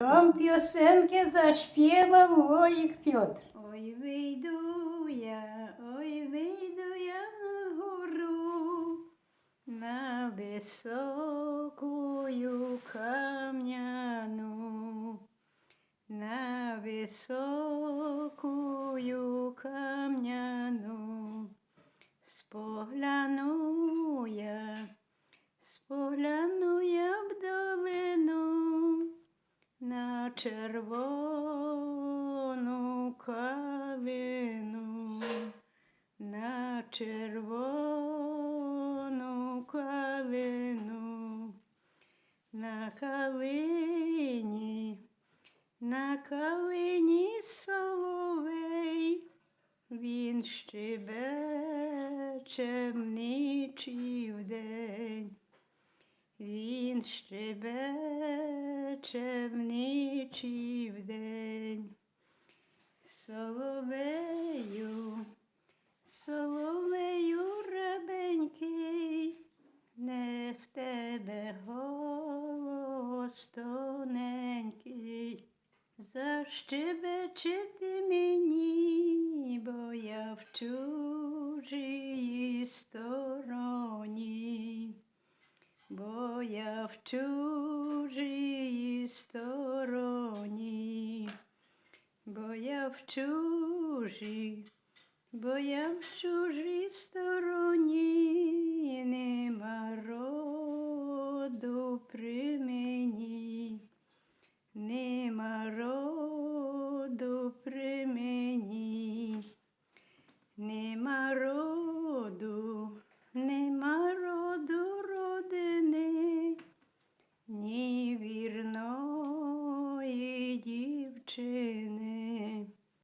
Вам пісенки заспівав Лоїк Пьотр. Ой, вийду я, ой, вийду я на гору, на високую кам'яну, на високую кам'яну, спогляну я, спогляну я в долину на червону калину, на червону калину, на калині, на калині соловей, він щебече в ніч. Він щебече в ніч і вдень. Соловею, соловею рабенький, не в тебе голос тоненький. Защебечити мені, бо я в я в чужій стороні, бо я в чужій, бо я в чужій changes.